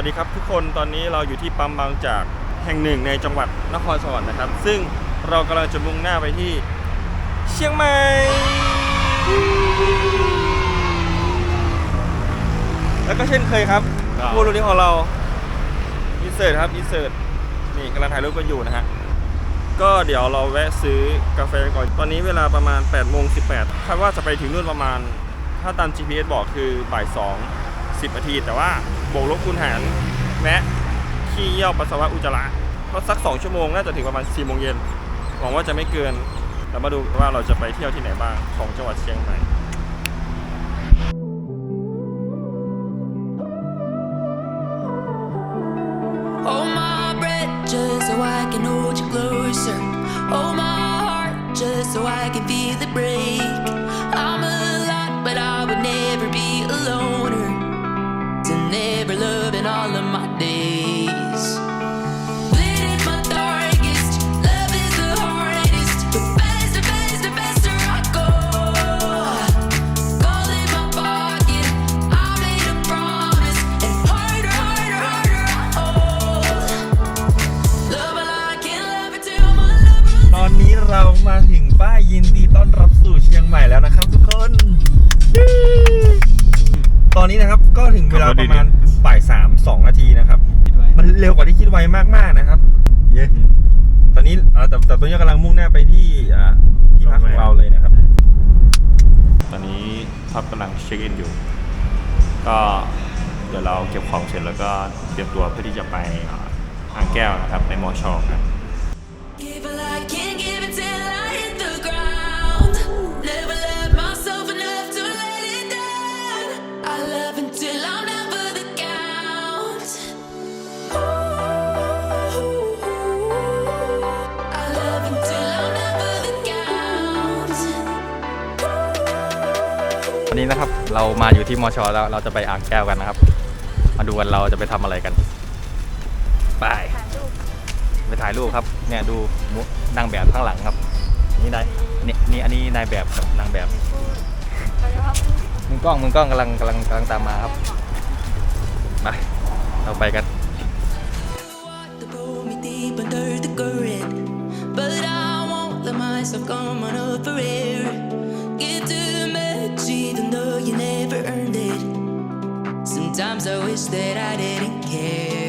วัสดีครับทุกคนตอนนี้เราอยู่ที่ปั๊มบางจากแห่งหนึ่งในจังหวัดนครสวรรค์นะครับ ซึ่งเรากำลังจะมุ่งหน้าไปที่เชียงใหม่แล้วก็เช่นเคยครับครับผู้รู้นี้ของเราอินเสิร์ตครับอินเสิร์ตนี่กำลังถ่ายรูปกันอยู่นะฮะก็เดี๋ยวเราแวะซื้อกาแฟก่อนตอนนี้เวลาประมาณ8โมง18คาดว่าจะไปถึงนู่นประมาณ ถ้าตาม GPS บอกคือบ่าย2 10นาทีแต่ว่า บวกลบคูณหารแวะขี้เยี่ยวปัสสาวะอุจจาระก็สัก 2 ชั่วโมงน่าจะถึงประมาณ4โมงเย็นหวังว่าจะไม่เกินแล้วมาดูว่าเราจะไปเที่ยวที่ไหนบ้างของจังหวัดเชียงใหม่ just so I can hold ถึงเวลาประมาณบ่ายสามสองนาทีนะครับ คิดไว้มันเร็วกว่าที่คิดไวมากๆนะครับ เย้ตอนนี้เอ่อแต่แต่ตอนนี้กำลังมุ่งหน้าไปที่อ่าที่พักของเราเลยนะครับ ตอนนี้พับกำลังเช็คอินอยู่ ก็เดี๋ยวเราเก็บของเสร็จแล้วก็เตรียมตัวเพื่อที่จะไปอ่าอ่างแก้วนะครับในมอชอครับ เรามาอยู่ที่มอชอแล้วเราจะไปอ่างแก้วกันนะครับ มาดูกันเราจะไปทำอะไรกัน ไป ไปถ่ายรูปครับ เนี่ยดูมุนางแบบข้างหลังครับ นี่นายนี่นี่อันนี้นายแบบกับนางแบบมึงกล้องมึงกล้องกำลังกำลังกำลังตามมาครับไปเราไปกัน to pull me deep under the current. But I won't let myself come on up for Sometimes I wish that I didn't care.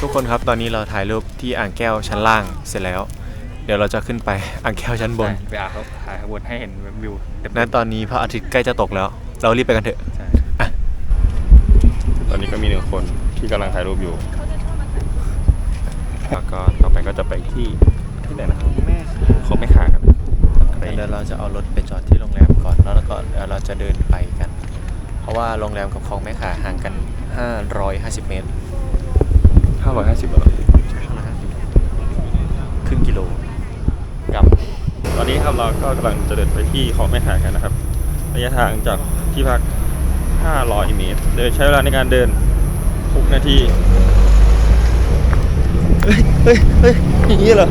ทุกคนครับตอนนี้เราถ่ายรูปที่อ่างแก้วชั้นล่างเสร็จแล้ว เดี๋ยวเราจะขึ้นไปอ่างแก้วชั้นบน ไปอ่างเขาถ่ายขบวนให้เห็นวิวเต็มๆนั้นตอนนี้พระอาทิตย์ใกล้จะตกแล้ว เรารีบไปกันเถอะ ใช่ตอนนี้ก็มีหนึ่งคนที่กำลังถ่ายรูปอยู่ แล้วก็ต่อไปก็จะไปที่ที่ไหนนะครับแม่เขาไม่ขาครับใครเดี๋ยวเราจะเอารถไปจอดที่โรงแรมก่อนแล้วก็เดี๋ยวเราจะเดินไปกัน เพราะว่าโรงแรมกับคลองแม่ขาห่างกัน 550 เมตร ห้าร้อยห้าสิบเหรอครึ่งกิโลกับ ตอนนี้ครับเราก็กำลังจะเดินไปที่ของแม่ขายกันนะครับระยะทางจากที่พัก 500 เมตรโดยใช้เวลาในการเดิน 6 นาที เฮ้ย เฮ้ย เฮ้ย อย่างนี้เหรอ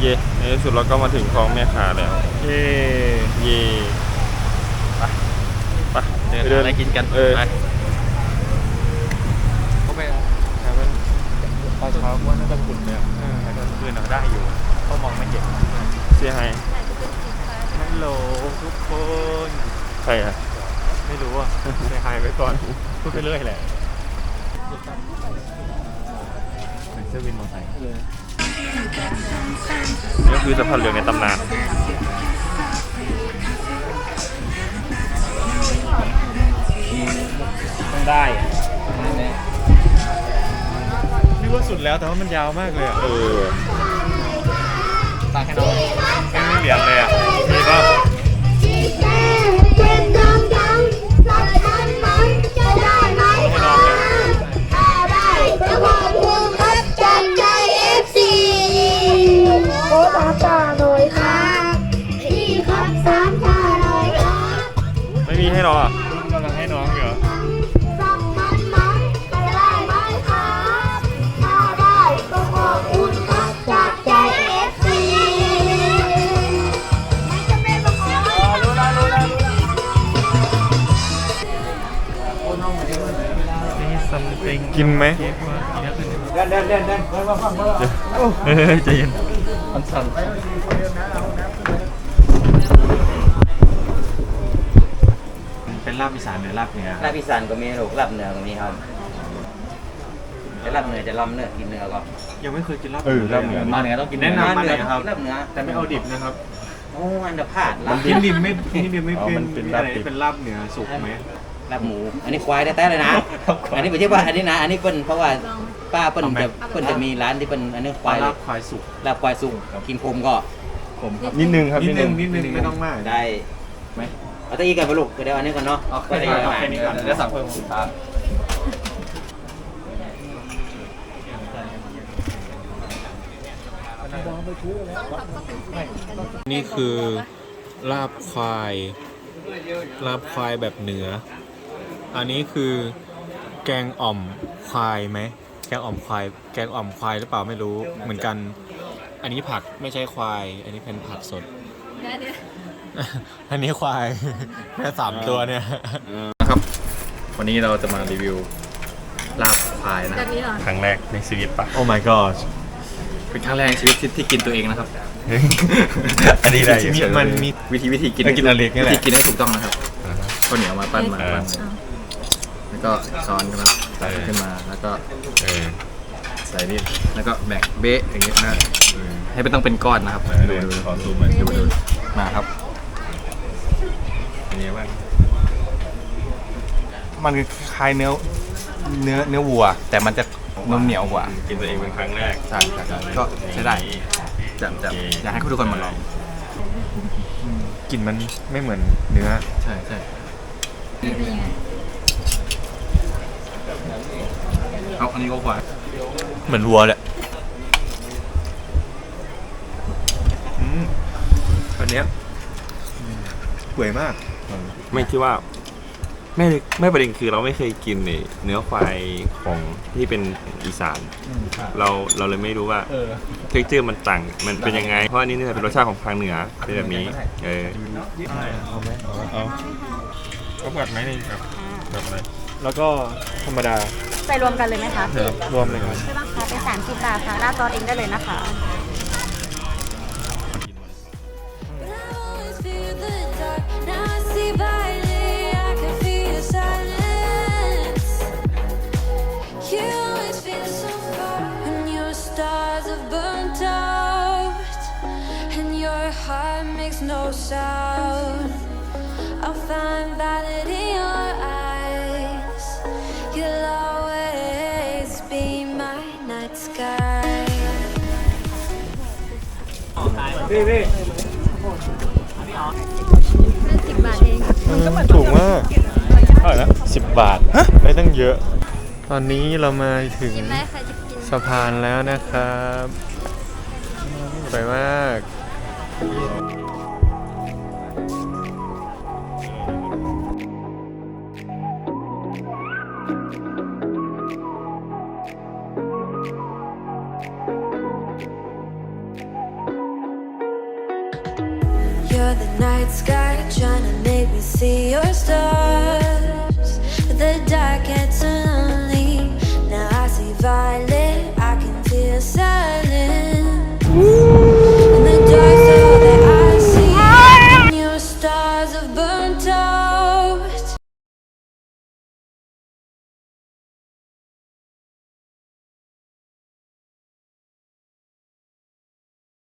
เย่ในที่สุดเราก็มาถึงคลองแม่ขาแล้ว เย้เย่ไปไป เดินปหาอะไรกินกันเออ ไปเขาไปแต่ว่าตอนเช้าว่าน่าจะขุ่นเลยอะเออแต่กลางคืนเราได้อยู่เขามองไม่เห็นเสียหายฮัลโหลทุกคนใครอะไม่รู้อะไปหายไปก่อนพูดไปเรื่อยแหละเหมือนเสื้อวินมอเตอร์ไซค์นี่ก็คือสะพานเหลืองในตำนาน ได้นึกว่าสุดแล้วแต่ว่ามันยาวมากเลยอะเออตั้งให้น้องไม่มีเหรียญเลยอะมีป่ะเป็นดองดองสับมันมันจะได้ไหมคะถ้าได้จะบอกคุณครับจากใจเอฟซีโอ้ตาตาหน่อยครับพี่ครับสามตาหน่อยครับไม่มีให้หรออะ กินไหมเฮ้ยใจเย็นมันสั่นเป็นลาบอีสานหรือลาบเหนือลาบอีสานก็มีลูกลาบเหนือก็มีครับแต่ลาบเหนือจะล้ำเนื้อกินเนื้อก่อนยังไม่เคยกินลาบเออลาบเหนือมาเหนือต้องกินแนะนำมาเลยครับลาบเหนือแต่ไม่เอาดิบนะครับโอ้อันเดอร์พลาดลาบกินดิบไม่กินดิบไม่เป็นเป็นอะไรลาบเป็นลาบเหนือสุกไหม ลาบหมู อันนี้ควายแท้ๆเลยนะ อันนี้ไม่ใช่ว่าอันนี้นะ อันนี้เปิ้นเพราะว่าป้าเปิ้นจะเปิ้นจะมีร้านที่เปิ้นอันนี้ควายลาบควายสุกลาบควายสุกกินคมก็ผมครับนิดนึงครับนินิดดนึนึงงนิดนึงไม่ต้องมาก ได้ไหมเอาตะอีกันไปลูกเดี๋ยวอันนี้ก่อนเนาะเอาก็แค่ได้นี้ก่อนแค่นี้ก่อนเดี๋ยวสั่งเพิ่มครับนี่คือลาบควาย ลาบควายแบบเหนือ อันนี้คือแกงอ่อมควายไหมแกงอ่อมควาย แกงอ่อมควายหรือเปล่าไม่รู้เหมือนกัน อันนี้ผักไม่ใช่ควาย อันนี้เป็นผักสดอันนี้ควายแค่สามตัวเนี่ยนะครับ วันนี้เราจะมารีวิวลาบควายนะครั้งแรกในชีวิตปะ โอ้ my god เป็นครั้งแรกในชีวิตที่ที่กินตัวเองนะครับอันนี้ได้ชีวิตมันมี วิธีวิธีกินเออกินอเล็กนี่แหละ วิธีกินให้ถูกต้องนะครับข้าวเหนียวมาปั้นมาปั้นแล้ว ก็ช้อนครับตักขึ้นมาแล้วก็เออใส่นี่แล้วก็แบ่งเบะอย่างนี้ยนะให้ไม่ต้องเป็นก้อนนะครับดูดูขอซูมหน่อยดูดูมาครับอันนี้บ้างมันคล้ายเนื้อเนื้อเนื้อวัว แต่มันจะนุ่มเหนียวกว่า กินตัวเองเป็นครั้งแรกใช่ใช่ก็ใช้ได้จะจะอยากให้ทุกคนมาลองกลิ่นมันไม่เหมือนเนื้อ ใช่ใช่ เอาอันนี้ก็ควายเหมือนวัวแหละอืมอันเนี้ยเปื่อยมาก ไม่คิดว่า ไม่ไม่ประเด็นคือเราไม่เคยกินเนี่ยเนื้อควายของที่เป็นอีสาน เราเราเลยไม่รู้ว่าเออ เท็กเจอร์มันต่างมันเป็นยังไง เพราะอันนี้เนี่ยเป็นรสชาติของทางเหนือเป็นแบบนี้ เออ เอาไหมเอา เอาแบบไหมนี่ครับแบบอะไรแล้วก็ธรรมดาใส่รวมกันเลยไหมคะรวมเลยครับใช่ป่ะคะเป็นสามสิบบาทค่ะราดซอสเองได้เลยนะคะ But I always fear the dark. Now I see violet. I can feel your silence. You always feel so far when your stars have burnt out and your heart makes no sound. I'll find valid สิบบาทเองถูกมากเท่าไหร่นะสิบบาทไม่ตั้งเยอะ ตอนนี้เรามาถึงกินได้ค่ะจะกิน สะพานแล้วนะครับสวยมาก